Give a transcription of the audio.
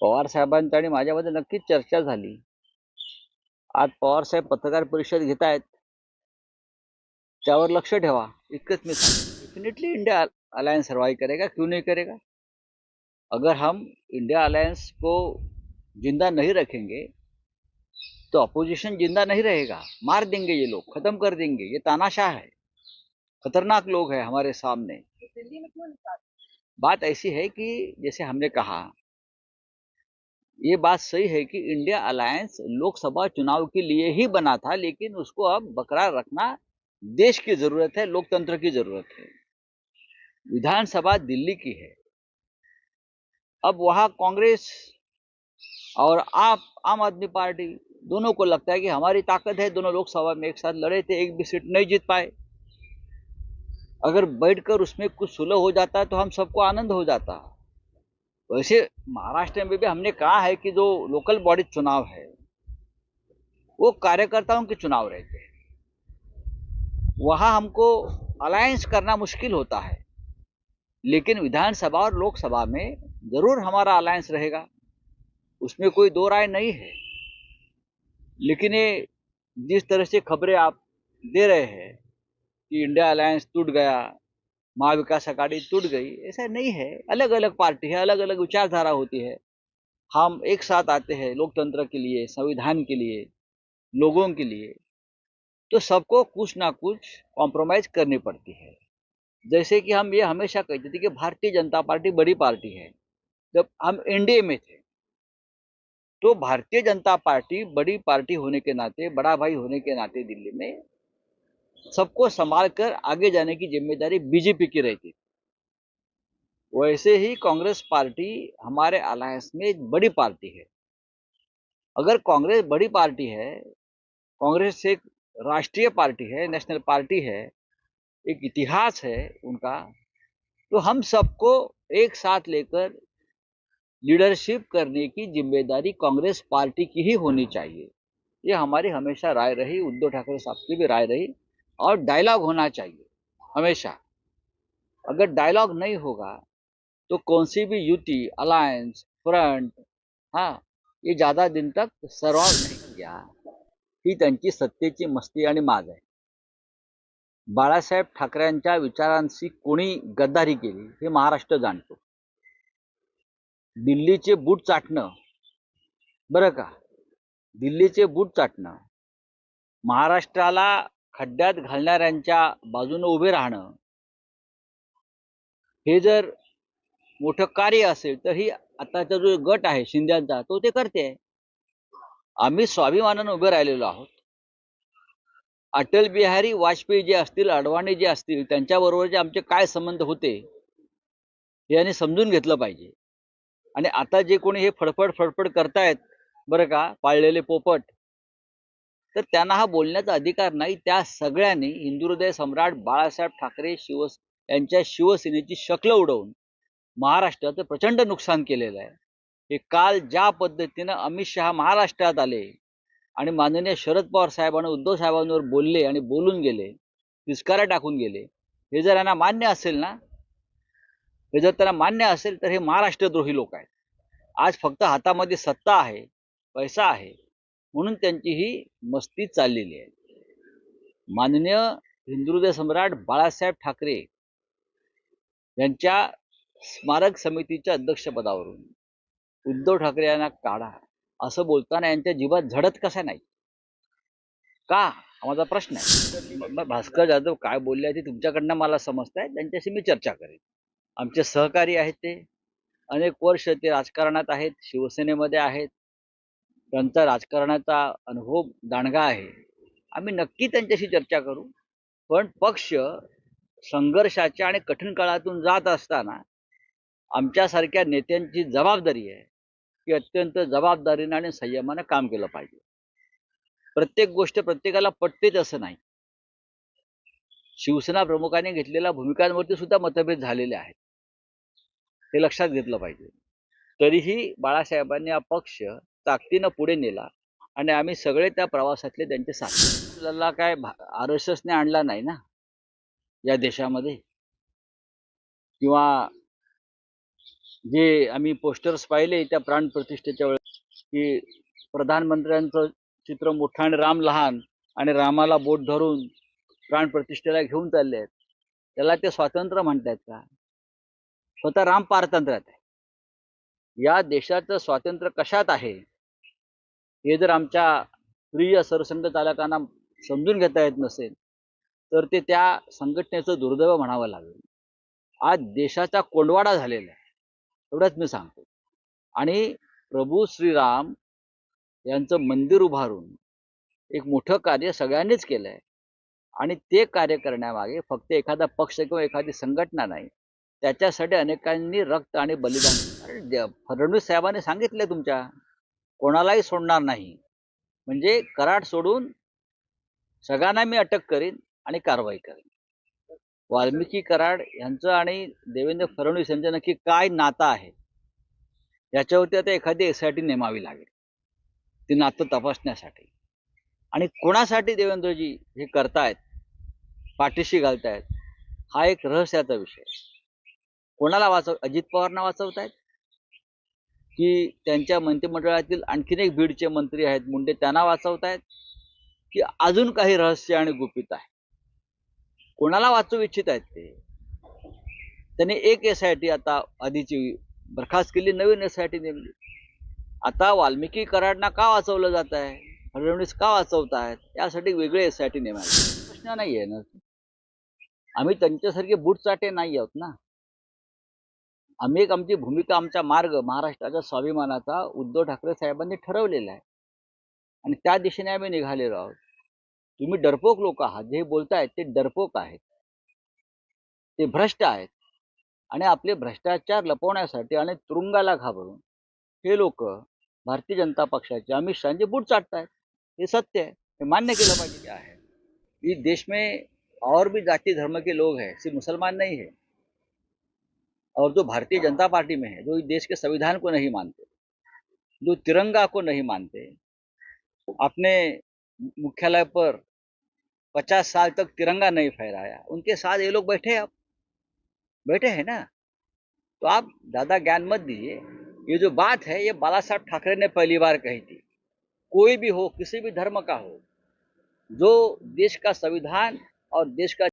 पवार साहेबांच्या आणि माझ्यामध्ये नक्कीच चर्चा झाली. आज पवार साहेब पत्रकार परिषद घेत आहेत. त्यावर लक्ष ठेवा. इतकंच मी डेफिनेटली इंडिया अलायंस सर्वाइव करेगा. क्यों नहीं करेगा? अगर हम इंडिया अलायंस को जिंदा नहीं रखेंगे तो अपोजिशन जिंदा नहीं रहेगा. मार देंगे ये लोग. खत्म कर देंगे. ये तानाशाह है. खतरनाक लोग हैं हमारे सामने. बात ऐसी है कि जैसे हमने कहा ये बात सही है कि इंडिया अलायंस लोकसभा चुनाव के लिए ही बना था, लेकिन उसको अब बरकरार रखना देश की ज़रूरत है, लोकतंत्र की ज़रूरत है। विधानसभा दिल्ली की है। अब वहाँ कांग्रेस और आप, आम आदमी पार्टी दोनों को लगता है कि हमारी ताकत है, दोनों लोकसभा में एक साथ लड़े थे, एक भी सीट नहीं जीत पाए। अगर बैठकर उसमें कुछ सुलह हो जाता है तो हम सबको आनंद हो जाता। वैसे महाराष्ट्र में भी हमने कहा है कि जो लोकल बॉडी चुनाव है, वो कार्यकर्ताओं के चुनाव रहते हैं। वहाँ हमको अलायंस करना मुश्किल होता है, लेकिन विधानसभा और लोकसभा में ज़रूर हमारा अलायंस रहेगा। उसमें कोई दो राय नहीं है। लेकिन ये जिस तरह से खबरें आप दे रहे हैं कि इंडिया अलायंस टूट गया महाविकास अघाड़ी टूट गई, ऐसा नहीं है। अलग अलग पार्टी है अलग अलग विचारधारा होती है। हम एक साथ आते हैं लोकतंत्र के लिए, संविधान के लिए, लोगों के लिए। तो सबको कुछ ना कुछ कॉम्प्रोमाइज करनी पड़ती है। जैसे कि हम ये हमेशा कहते थे कि भारतीय जनता पार्टी बड़ी पार्टी है। जब हम एनडीए में थे तो भारतीय जनता पार्टी बड़ी पार्टी होने के नाते, बड़ा भाई होने के नाते दिल्ली में सबको संभाल कर आगे जाने की ज़िम्मेदारी बीजेपी की रहती। वैसे ही कांग्रेस पार्टी हमारे अलायंस में एक बड़ी पार्टी है। अगर कांग्रेस बड़ी पार्टी है, कांग्रेस एक राष्ट्रीय पार्टी है, नेशनल पार्टी है, एक इतिहास है उनका तो हम सबको एक साथ लेकर लीडरशिप करने की ज़िम्मेदारी कांग्रेस पार्टी की ही होनी चाहिए। ये हमारी हमेशा राय रही, उद्धव ठाकरे साहब की भी राय रही। और डायलॉग होना चाहिए हमेशा। अगर डायलॉग नहीं होगा तो कौन सी भी युति अलायंस फ्रंट हाँ ये ज़्यादा दिन तक सर्वाव नहीं किया ही त्यांची सत्तेची मस्ती आणि माज आहे। बाळासाहेब ठाकरेंच्या विचारांशी कोणी गद्दारी केली हे महाराष्ट्र जाणतो. दिल्लीचे बूट चाटणं बरं का? दिल्लीचे बूट चाटणं महाराष्ट्राला खड्ड्यात घालणाऱ्यांच्या बाजूने उभे राहणं. हे जर मोठं कार्य असेल तर ही आताचा जो गट आहे शिंद्यांचा तो ते करते. आम्ही स्वाभिमानानं उभे राहिलेलो आहोत. अटल बिहारी वाजपेयी जे असतील अडवाणी जे असतील त्यांच्याबरोबरचे आमचे काय संबंध होते हे याने समजून घेतलं पाहिजे. आणि आता जे कोणी हे फडफड फडफड करतायत बरं का पाळलेले पोपट तर त्यांना हा बोलण्याचा अधिकार नाही. त्या सगळ्यांनी हिंदुहृदय सम्राट बाळासाहेब ठाकरे शिव यांच्या शिवसेनेची शक्ल उडवून महाराष्ट्राचं प्रचंड नुकसान केलेलं आहे. हे काल ज्या पद्धतीनं अमित शहा महाराष्ट्रात आले आणि माननीय शरद पवार साहेबांनी उद्धव साहेबांवर बोलले आणि बोलून गेले तिस्कारा टाकून गेले हे जर यांना मान्य असेल ना हे जर त्यांना मान्य असेल तर हे महाराष्ट्रद्रोही लोक आहेत. आज फक्त हातामध्ये सत्ता आहे पैसा आहे. म्हणून त्यांची ही मस्ती चाललेली आहे. माननीय हिंदुहृदय सम्राट बाळासाहेब ठाकरे यांच्या स्मारक समितीच्या अध्यक्षपदावरून उद्धव ठाकरे यांना काढा असं बोलताना यांच्या जीवात झडत कसा नाही? का? माझा प्रश्न आहे. भास्कर जाधव काय बोलले ते तुमच्याकडनं मला समजत आहे त्यांच्याशी मी चर्चा करेन. आमचे सहकारी आहेत ते. अनेक वर्ष ते राजकारणात आहेत शिवसेनेमध्ये आहेत. त्यांचा राजकारणाचा अनुभव दांडगा आहे. आम्ही नक्की त्यांच्याशी चर्चा करू. पण पक्ष संघर्षाच्या आणि कठीण काळातून जात असताना आमच्यासारख्या नेत्यांची जबाबदारी आहे की अत्यंत जबाबदारीनं आणि संयमानं काम केलं पाहिजे. प्रत्येक गोष्ट प्रत्येकाला पटतेच असं नाही. शिवसेना प्रमुखाने घेतलेल्या भूमिकांवरती सुद्धा मतभेद झालेले आहेत. हे लक्षात घेतलं पाहिजे. तरीही बाळासाहेबांनी हा पक्ष ताकदीनं पुढे नेला. आणि आम्ही सगळे त्या प्रवासातले त्यांचे साथ. आपल्याला काय आर एस एसने आणला नाही ना? या देशामध्ये? किंवा जे आम्ही पोस्टर्स पाहिले त्या प्राण प्रतिष्ठेच्या वेळेस की प्रधानमंत्र्यांचं चित्र मोठं आणि राम लहान आणि रामाला बोट धरून प्राण प्रतिष्ठेला घेऊन चालले आहेत. त्याला ते स्वातंत्र्य म्हणतायत का? स्वतः राम पारतंत्र्यात आहे. या देशाचं स्वातंत्र्य कशात आहे? हे जर आमच्या प्रिय सरसंघ चालकांना समजून घेता येत नसेल तर ते त्या संघटनेचं दुर्दैव म्हणावं लागेल. आज देशाचा कोंडवाडा झालेला आहे एवढंच मी सांगतो. आणि प्रभू श्रीराम यांचं मंदिर उभारून एक मोठं कार्य सगळ्यांनीच केलं आहे. आणि ते कार्य करण्यामागे फक्त एखादा पक्ष किंवा एखादी संघटना नाही त्याच्यासाठी अनेकांनी रक्त आणि बलिदान फडणवीस साहेबांनी सांगितलं तुमच्या कोणालाही सोडणार नाही. म्हणजे कराड सोडून सगळ्यांना मी अटक करीन आणि कारवाई करेन. वाल्मिकी कराड यांचं आणि देवेंद्र फडणवीस यांचं नक्की काय नातं आहे? याच्यावरती आता एखादी एस आय टी नेमावी लागेल. ती नातं तपासण्यासाठी. आणि कोणासाठी देवेंद्रजी हे करतायत? पाठीशी घालतायत? हा एक रहस्याचा विषय कोणाला वाचव अजित पवारना वाचवतायत? की त्यांच्या मंत्रिमंडळातील आणखीन एक बीडचे मंत्री आहेत मुंडे त्यांना वाचवतायत की अजून काही रहस्य आणि गुपित आहे. कोणाला वाचवू इच्छित आहेत ते? त्यांनी एक एस आय टी आता आधीची बरखास्त केली नवीन एस आय टी नेमली. आता वाल्मिकी कराडना का वाचवलं जात आहे फडणवीस का वाचवत आहेत यासाठी वेगळे एस आय टी नेमायचे प्रश्न नाही आहे ना. आम्ही त्यांच्यासारखे बुटचाटे नाही आहोत ना. आम्ही एक आमची भूमिका आमचा मार्ग महाराष्ट्राच्या स्वाभिमानाचा उद्धव ठाकरे साहेबांनी ठरवलेला आहे. आणि त्या दिशेने आम्ही निघालेलो आहोत. तुम्ही डरपोक लोक आहात. जे बोलतायत ते डरपोक आहेत. ते भ्रष्ट आहेत. आणि आपले भ्रष्टाचार लपवण्यासाठी आणि तुरुंगाला घाबरून हे लोक भारतीय जनता पक्षाचे अमित शहाचे बूट चाटतायत. हे सत्य आहे. हे मान्य केलं पाहिजे आहे. इस देश में और भी जाति धर्म के लोग हैं. सिर्फ मुसलमान नहीं है. और जो भारतीय जनता पार्टी में है, जो देश के संविधान को नहीं मानते, जो तिरंगा को नहीं मानते, अपने मुख्यालय पर पचास साल तक तिरंगा नहीं फहराया, उनके साथ ये लोग बैठे अब बैठे हैं ना? तो आप ज़्यादा ज्ञान मत दीजिए। ये जो बात है, ये बाला साहब ठाकरे ने पहली बार कही थी। कोई भी हो, किसी भी धर्म का हो, जो देश का संविधान और देश का